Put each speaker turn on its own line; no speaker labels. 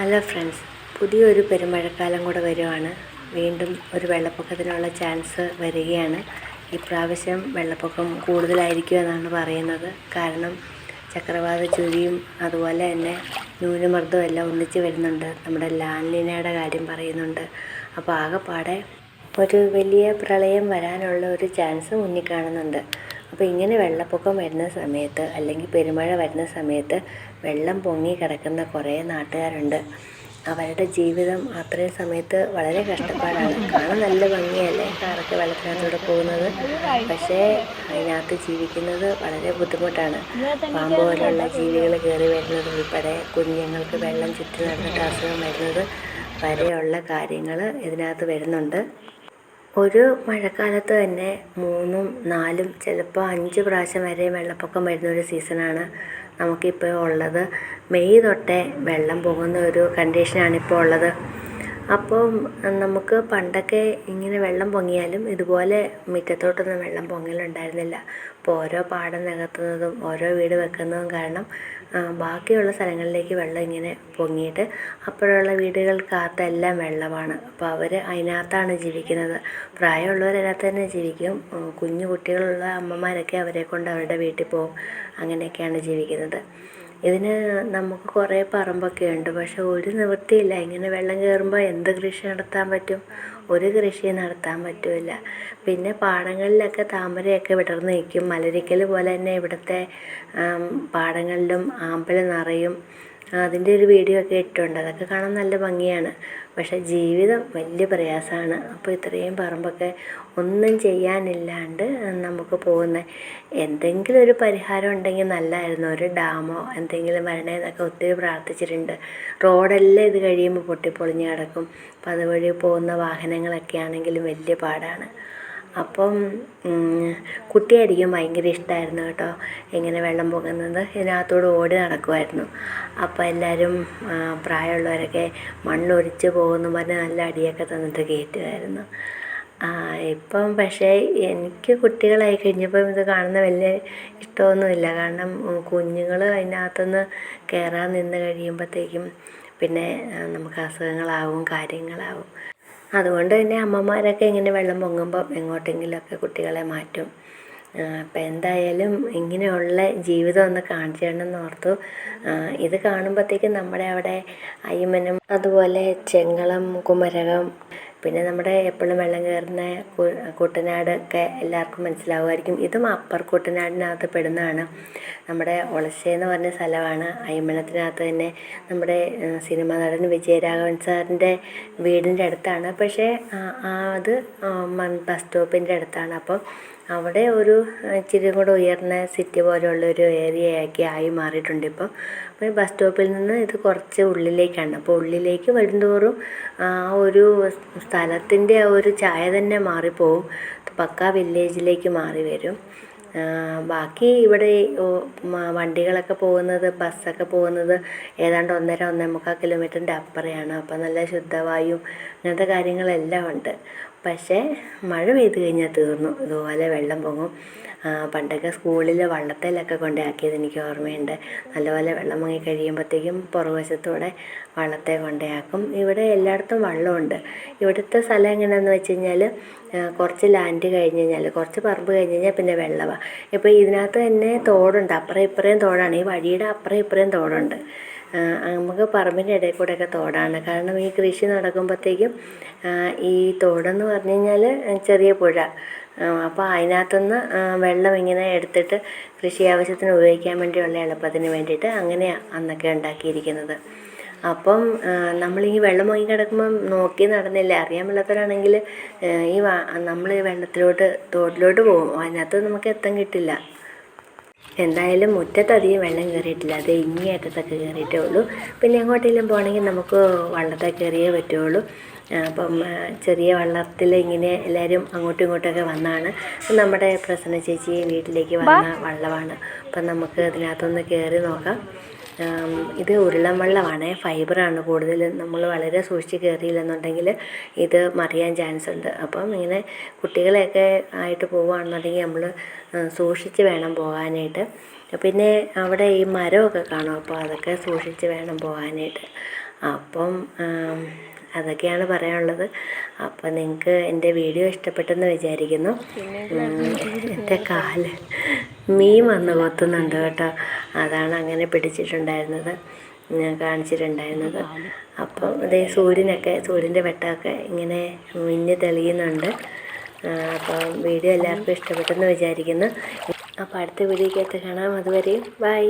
Hello friends പുതിയൊരു പെരുമഴക്കാലം കൂടെ വരുവാണ്. വീണ്ടും ഒരു വെള്ളപ്പൊക്കത്തിനുള്ള ചാൻസ് വരികയാണ്. ഇപ്രാവശ്യം വെള്ളപ്പൊക്കം കൂടുതലായിരിക്കും എന്നാണ് പറയുന്നത്. കാരണം ചക്രവാത ചുഴിയും അതുപോലെ തന്നെ ന്യൂനമർദ്ദവും എല്ലാം ഒന്നിച്ച് വരുന്നുണ്ട്. നമ്മുടെ ലാൻലിനയുടെ കാര്യം പറയുന്നുണ്ട്. അപ്പോൾ ആകെപ്പാടെ ഒരു വലിയ പ്രളയം വരാനുള്ള ഒരു ചാൻസ് മുന്നിൽ കാണുന്നുണ്ട്. അപ്പോൾ ഇങ്ങനെ വെള്ളപ്പൊക്കം വരുന്ന സമയത്ത് അല്ലെങ്കിൽ പെരുമഴ വരുന്ന സമയത്ത് വെള്ളം പൊങ്ങി കിടക്കുന്ന കുറേ നാട്ടുകാരുണ്ട്. അവരുടെ ജീവിതം അത്രയും സമയത്ത് വളരെ കഷ്ടപ്പാടാണ്. കാണാൻ നല്ല ഭംഗിയല്ലേ കാറൊക്കെ വെള്ളത്തിനകത്തൂടെ പോകുന്നത്? പക്ഷേ അതിനകത്ത് ജീവിക്കുന്നത് വളരെ ബുദ്ധിമുട്ടാണ്. പാമ്പ് പോലുള്ള ജീവികൾ കയറി വരുന്നത് ഉൾപ്പെടെ കുഞ്ഞുങ്ങൾക്ക് വെള്ളം ചുറ്റി നടന്നിട്ട് അസുഖം വരുന്നത് വരെയുള്ള കാര്യങ്ങൾ ഇതിനകത്ത് വരുന്നുണ്ട്. ഒരു മഴക്കാലത്ത് തന്നെ മൂന്നും നാലും ചിലപ്പോൾ അഞ്ച് പ്രാവശ്യം വരെ വെള്ളപ്പൊക്കം വരുന്ന ഒരു സീസണാണ് നമുക്കിപ്പോൾ ഉള്ളത്. മെയ് തൊട്ടേ വെള്ളം പോകുന്ന ഒരു കണ്ടീഷനാണ് ഇപ്പോൾ ഉള്ളത്. അപ്പോൾ നമുക്ക് പണ്ടൊക്കെ ഇങ്ങനെ വെള്ളം പൊങ്ങിയാലും ഇതുപോലെ മുറ്റത്തോട്ടൊന്നും വെള്ളം പൊങ്ങലുണ്ടായിരുന്നില്ല. ഇപ്പോൾ ഓരോ പാടം നികത്തുന്നതും ഓരോ വീട് വെക്കുന്നതും കാരണം ബാക്കിയുള്ള സ്ഥലങ്ങളിലേക്ക് വെള്ളം ഇങ്ങനെ പൊങ്ങിയിട്ട് അപ്പോഴുള്ള വീടുകൾക്കകത്തെല്ലാം വെള്ളമാണ്. അപ്പോൾ അവർ അതിനകത്താണ് ജീവിക്കുന്നത്. പ്രായമുള്ളവർ തന്നെ ജീവിക്കും. കുഞ്ഞു കുട്ടികളുള്ള അമ്മമാരൊക്കെ അവരെ കൊണ്ട് അവരുടെ വീട്ടിൽ പോകും. അങ്ങനെയൊക്കെയാണ് ജീവിക്കുന്നത്. ഇതിന് നമുക്ക് കുറേ പറമ്പൊക്കെ ഉണ്ട്. പക്ഷെ ഒരു നിവൃത്തിയില്ല. ഇങ്ങനെ വെള്ളം കയറുമ്പോൾ എന്ത് കൃഷി നടത്താൻ പറ്റും? ഒരു കൃഷിയും നടത്താൻ പറ്റില്ല. പിന്നെ പാടങ്ങളിലൊക്കെ താമരയൊക്കെ വിടർന്ന് നിൽക്കും. മലരിക്കൽ പോലെ തന്നെ ഇവിടുത്തെ പാടങ്ങളിലും ആമ്പൽ നിറയും. അതിന്റെ ഒരു വീഡിയോ ഒക്കെ ഇട്ടിട്ടുണ്ട് അതൊക്കെ കാണാൻ നല്ല ഭംഗിയാണ്. പക്ഷേ ജീവിതം വലിയ പ്രയാസമാണ്. അപ്പോൾ ഇത്രയും പറമ്പൊക്കെ ഒന്നും ചെയ്യാനില്ലാണ്ട് നമുക്ക് പോകുന്ന എന്തെങ്കിലും ഒരു പരിഹാരം ഉണ്ടെങ്കിൽ നല്ലതായിരുന്നു. ഒരു ഡാമോ എന്തെങ്കിലും വരണേ എന്നൊക്കെ ഒത്തിരി പ്രാർത്ഥിച്ചിട്ടുണ്ട്. റോഡെല്ലാം ഇത് കഴിയുമ്പോൾ പൊട്ടിപ്പൊളിഞ്ഞ് കിടക്കും. അപ്പോൾ അതുവഴി പോകുന്ന വാഹനങ്ങളൊക്കെ ആണെങ്കിലും വലിയ പാടാണ്. അപ്പം കുട്ടിയായിരിക്കും ഭയങ്കര ഇഷ്ടമായിരുന്നു കേട്ടോ ഇങ്ങനെ വെള്ളം പൊങ്ങുന്നത്. ഇതിനകത്തൂടെ ഓടി നടക്കുമായിരുന്നു അപ്പോൾ എല്ലാവരും പ്രായമുള്ളവരൊക്കെ മണ്ണൊലിച്ച് പോകുമെന്ന് പറഞ്ഞ് നല്ല അടിയൊക്കെ തന്നിട്ട് കയറ്റുമായിരുന്നു ഇപ്പം പക്ഷേ എനിക്ക് കുട്ടികളായി കഴിഞ്ഞപ്പം ഇത് കാണുന്ന വലിയ ഇഷ്ടമൊന്നുമില്ല. കാരണം കുഞ്ഞുങ്ങൾ അതിനകത്തുനിന്ന് കയറാൻ നിന്ന് കഴിയുമ്പോഴത്തേക്കും പിന്നെ നമുക്ക് അസുഖങ്ങളാവും കാര്യങ്ങളാവും. അതുകൊണ്ട് തന്നെ അമ്മമാരൊക്കെ ഇങ്ങനെ വെള്ളം പൊങ്ങുമ്പോൾ എങ്ങോട്ടെങ്കിലുമൊക്കെ കുട്ടികളെ മാറ്റും. അപ്പം എന്തായാലും ഇങ്ങനെയുള്ള ജീവിതം ഒന്ന് കാണിച്ചു തരണമെന്ന് ഓർത്തു. ഇത് കാണുമ്പോഴത്തേക്കും നമ്മുടെ അവിടെ അയ്യമ്മനും അതുപോലെ ചെങ്ങളം കുമരകം പിന്നെ നമ്മുടെ എപ്പോഴും വെള്ളം കയറുന്ന കുട്ടനാട് ഒക്കെ എല്ലാവർക്കും മനസ്സിലാവുമായിരിക്കും. ഇതും അപ്പർ കുട്ടനാടിനകത്ത് പെടുന്നതാണ്. നമ്മുടെ ഒളശ്ശേന്ന് പറഞ്ഞ സ്ഥലമാണ്. അയ്മനത്തിനകത്ത് തന്നെ നമ്മുടെ സിനിമാ നടൻ വിജയരാഘവൻ സാറിന്റെ വീടിന്റെ അടുത്താണ്. പക്ഷേ അത് ബസ് സ്റ്റോപ്പിന്റെ അടുത്താണ്. അപ്പം അവിടെ ഒരു ഇച്ചിരി കൂടെ ഉയർന്ന സിറ്റി പോലെയുള്ള ഒരു ഏരിയയാക്കി ആയി മാറിയിട്ടുണ്ട് ഇപ്പം. അപ്പോൾ ഈ ബസ് സ്റ്റോപ്പിൽ നിന്ന് ഇത് കുറച്ച് ഉള്ളിലേക്കാണ്. അപ്പോൾ ഉള്ളിലേക്ക് വരുന്തോറും ആ ഒരു സ്ഥലത്തിന്റെ ആ ഒരു ചായ തന്നെ മാറിപ്പോവും. പക്കാ വില്ലേജിലേക്ക് മാറി വരും. ബാക്കി ഇവിടെ വണ്ടികളൊക്കെ പോകുന്നത് ബസ്സൊക്കെ പോകുന്നത് ഏതാണ്ട് ഒന്നര ഒന്നേ മുക്കാൽ കിലോമീറ്ററിന്റെ അപ്പുറയാണ്. അപ്പം നല്ല ശുദ്ധവായു അങ്ങനത്തെ കാര്യങ്ങളെല്ലാം ഉണ്ട്. പക്ഷേ മഴ പെയ്ത് കഴിഞ്ഞാൽ തീർന്നു. ഇതുപോലെ വെള്ളം പൊങ്ങും. പണ്ടൊക്കെ സ്കൂളിൽ വള്ളത്തേലൊക്കെ കൊണ്ടാക്കിയത് എനിക്ക് ഓർമ്മയുണ്ട്. നല്ലപോലെ വെള്ളം പൊങ്ങി കഴിയുമ്പോഴത്തേക്കും പുറകുവശത്തൂടെ വള്ളത്തെ കൊണ്ടാക്കും. ഇവിടെ എല്ലായിടത്തും വള്ളമുണ്ട്. ഇവിടുത്തെ സ്ഥലം എങ്ങനെയാണെന്ന് വെച്ച് കഴിഞ്ഞാൽ കുറച്ച് ലാൻഡ് കഴിഞ്ഞ് കഴിഞ്ഞാൽ കുറച്ച് പറമ്പ് കഴിഞ്ഞ് കഴിഞ്ഞാൽ പിന്നെ വെള്ളമാണ് ഇപ്പോൾ ഇതിനകത്ത് തന്നെ തോടുണ്ട്. അപ്പുറം ഇപ്പുറയും തോടാണ്. ഈ വഴിയുടെ അപ്പുറം ഇപ്പുറയും തോടുണ്ട്. നമുക്ക് പറമ്പിന്റെ ഇടയിൽ കൂടെയൊക്കെ തോടാണ്. കാരണം ഈ കൃഷി നടക്കുമ്പോഴത്തേക്കും ഈ തോടെന്ന് പറഞ്ഞു കഴിഞ്ഞാൽ ചെറിയ പുഴ. അപ്പോൾ അതിനകത്തുനിന്ന് വെള്ളം ഇങ്ങനെ എടുത്തിട്ട് കൃഷി ആവശ്യത്തിന് ഉപയോഗിക്കാൻ വേണ്ടിയുള്ള എളുപ്പത്തിന് വേണ്ടിയിട്ട് അങ്ങനെയാണ് അന്നൊക്കെ ഉണ്ടാക്കിയിരിക്കുന്നത്. അപ്പം നമ്മൾ ഈ വെള്ളം പൊങ്ങി കിടക്കുമ്പം നോക്കി നടന്നില്ല? അറിയാൻ മേലാത്തവരാണെങ്കിൽ ഈ നമ്മൾ വെള്ളത്തിലോട്ട് തോട്ടിലോട്ട് പോകും. അതിനകത്ത് നമുക്ക് എത്താൻ കിട്ടില്ല. എന്തായാലും മുറ്റത്തധികം വെള്ളം കയറിയിട്ടില്ല അത് ഇങ്ങേയറ്റത്തൊക്കെ കയറിയിട്ടേ ഉള്ളൂ. പിന്നെ എങ്ങോട്ടെങ്കിലും പോകണമെങ്കിൽ നമുക്ക് വള്ളത്തെ കയറിയേ പറ്റുള്ളൂ അപ്പം ചെറിയ വള്ളത്തിൽ ഇങ്ങനെ എല്ലാവരും അങ്ങോട്ടും ഇങ്ങോട്ടൊക്കെ വന്നാണ്. നമ്മുടെ പ്രസന്ന ചേച്ചി വീട്ടിലേക്ക് വന്ന വള്ളമാണ്. അപ്പം നമുക്ക് അതിനകത്തൊന്ന് കയറി നോക്കാം. ഇത് ഉരുളൻ വെള്ളമാണ് ഫൈബറാണ് കൂടുതൽ. നമ്മൾ വളരെ സൂക്ഷിച്ച് കയറിയില്ലെന്നുണ്ടെങ്കിൽ ഇത് മറിയാൻ ചാൻസ് ഉണ്ട്. അപ്പം ഇങ്ങനെ കുട്ടികളെയൊക്കെ ആയിട്ട് പോവുകയാണെന്നുണ്ടെങ്കിൽ നമ്മൾ സൂക്ഷിച്ച് വേണം പോകാനായിട്ട്. പിന്നെ അവിടെ ഈ മരമൊക്കെ കാണും. അപ്പോൾ അതൊക്കെ സൂക്ഷിച്ച് വേണം പോകാനായിട്ട്. അപ്പം അതൊക്കെയാണ് പറയാനുള്ളത്. അപ്പം നിങ്ങൾക്ക് എന്റെ വീഡിയോ ഇഷ്ടപ്പെട്ടെന്ന് വിചാരിക്കുന്നു. എന്റെ കാൽ. മീൻ വന്ന് കൊത്തുന്നുണ്ട് കേട്ടോ. അതാണ് അങ്ങനെ പിടിച്ചിട്ടുണ്ടായിരുന്നത്. ഞാൻ കാണിച്ചിട്ടുണ്ടായിരുന്നത്. അപ്പം അതേ സൂര്യനൊക്കെ സൂര്യന്റെ വെട്ടമൊക്കെ ഇങ്ങനെ മിന്നി തെളിയുന്നുണ്ട്. അപ്പം വീഡിയോ എല്ലാവർക്കും ഇഷ്ടപ്പെട്ടെന്ന് വിചാരിക്കുന്നു. അപ്പോൾ അടുത്ത വീഡിയോക്കകത്ത് കാണാം. അതുവരെയും ബൈ.